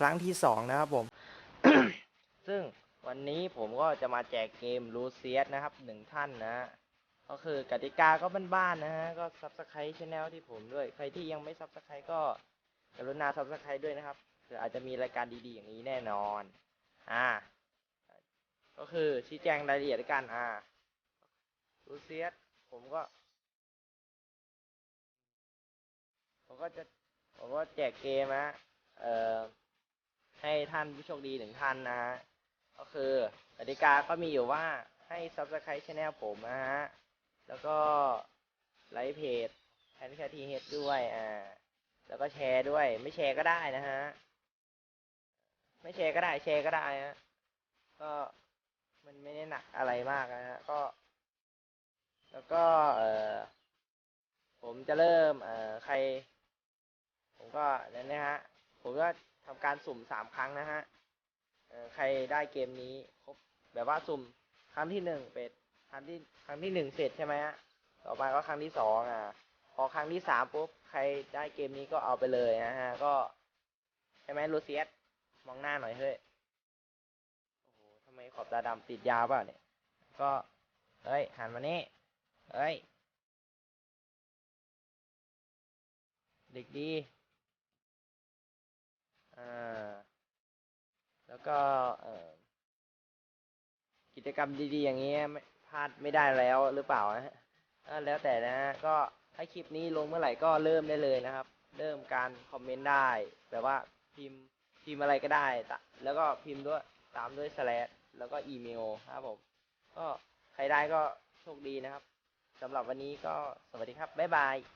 ครั้งที่สองนะครับผม ซึ่งวันนี้ผมก็จะมาแจกเกมรูเซียสนะครับหนึ่งท่านนะ ก็คือกติกาก็บ้านๆนะฮะ ก็ซับสไครต์ชแนลที่ผมด้วย ใครที่ยังไม่ซับสไครต์ก็กรุณาซับสไครต์ด้วยนะครับคืออาจจะมีรายการดีๆอย่างนี้แน่นอน อ่า ก็คือชี้แจงรายละเอียดกันอ่ารูเซียสผมก็ผมก็จะผมก็แจกเกมนะเอ่อ ให้ท่านผู้โชคดีหนึ่งท่านนะฮะก็คือกติกาก็มีอยู่ว่าให้ subscribe channel ผมนะฮะ แล้วก็ไลค์เพจแทนแคทีเฮดด้วยอ่าแล้วก็แชร์ด้วย ไม่แชร์ก็ได้นะฮะ ไม่แชร์ก็ได้แชร์ก็ได้ฮะก็มันไม่ได้หนักอะไรมากนะฮะก็ แล้วก็เออผมจะเริ่มเออใคร ผมก็นั่นนะฮะ ผมก็ ทำการสุ่มสามครั้งนะฮะเอ่อใครได้เกมนี้ครบแบบว่าสุ่มครั้งที่หนึ่งเป็ดครั้งที่ครั้งที่หนึ่งเสร็จใช่ไหมฮะต่อไปก็ครั้งที่สองอะพอครั้งที่สามปุ๊บใครได้เกมนี้ก็เอาไปเลยนะฮะก็ใช่ไหมลูเซียสมองหน้าหน่อยเฮ้ยโอ้โหทำไมขอบตาดำติดยาวเปล่าเนี่ย ก็เฮ้ยหันมานี่เฮ้ยเด็กดี แล้วก็กิจกรรมดีๆ อย่างเงี้พลาดไม่ได้แล้วหรือเปล่านะฮะแล้วแต่นะฮะก็ถ้าคลิปนี้ลงเมื่อไหร่ก็เริ่มได้เลยนะครับ เริ่มการคอมเมนต์ได้แบบว่าพิมพ์พิมพ์อะไรก็ได้ แล้วก็พิมพ์ด้วยตามด้วยสแลชแล้วก็อีเมลครับผม ก็ใครได้ก็โชคดีนะครับสำหรับวันนี้ก็สวัสดีครับ บ๊ายบาย